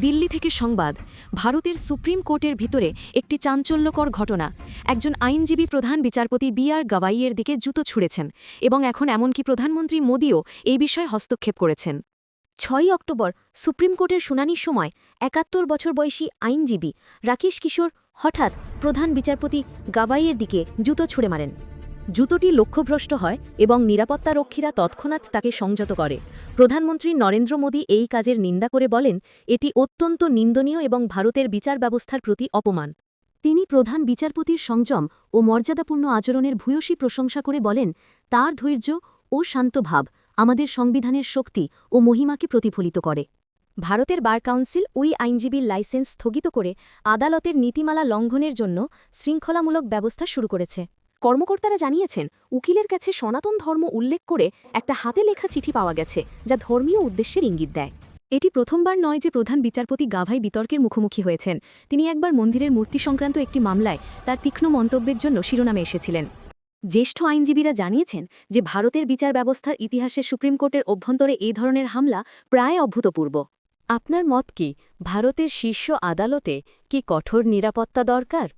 দিল্লি থেকে সংবাদ, ভারতের সুপ্রিম কোর্টের ভিতরে একটি চাঞ্চল্যকর ঘটনা। একজন আইনজীবী প্রধান বিচারপতি বি আর গাওয়াইয়ের দিকে জুতো ছুঁড়েছেন এবং এখন এমনকি প্রধানমন্ত্রী মোদীও এই বিষয়ে হস্তক্ষেপ করেছেন। ছয়ই অক্টোবর, সুপ্রিম কোর্টের শুনানির সময় একাত্তর বছর বয়সী আইনজীবী রাকেশ কিশোর হঠাৎ প্রধান বিচারপতি গাওয়াইয়ের দিকে জুতো ছুঁড়ে মারেন। জুতোটি লক্ষ্যভ্রষ্ট হয় এবং নিরাপত্তারক্ষীরা তৎক্ষণাৎ তাকে সংযত করে। প্রধানমন্ত্রী নরেন্দ্র মোদী এই কাজের নিন্দা করে বলেন, এটি অত্যন্ত নিন্দনীয় এবং ভারতের বিচার ব্যবস্থার প্রতি অপমান। তিনি প্রধান বিচারপতির সংযম ও মর্যাদাপূর্ণ আচরণের ভূয়সী প্রশংসা করে বলেন, তার ধৈর্য ও শান্তভাব আমাদের সংবিধানের শক্তি ও মহিমাকে প্রতিফলিত করে। ভারতের বার কাউন্সিল ওই আইনজীবীর লাইসেন্স স্থগিত করে আদালতের নীতিমালা লঙ্ঘনের জন্য শৃঙ্খলামূলক ব্যবস্থা শুরু করেছে। কর্মকর্তারা জানিয়েছেন, উকিলের কাছে সনাতন ধর্ম উল্লেখ করে একটা হাতে লেখা চিঠি পাওয়া গেছে, যা ধর্মীয় উদ্দেশ্যের ইঙ্গিত দেয়। এটি প্রথমবার নয় যে প্রধান বিচারপতি গাভাই বিতর্কের মুখোমুখি হয়েছেন। তিনি একবার মন্দিরের মূর্তি সংক্রান্ত একটি মামলায় তার তীক্ষ্ণ মন্তব্যের জন্য শিরোনামে এসেছিলেন। জ্যেষ্ঠ আইনজীবীরা জানিয়েছেন যে ভারতের বিচার ব্যবস্থার ইতিহাসে সুপ্রিম কোর্টের অভ্যন্তরে এই ধরনের হামলা প্রায় অভূতপূর্ব। আপনার মত কি? ভারতের শীর্ষ আদালতে কি কঠোর নিরাপত্তা দরকার?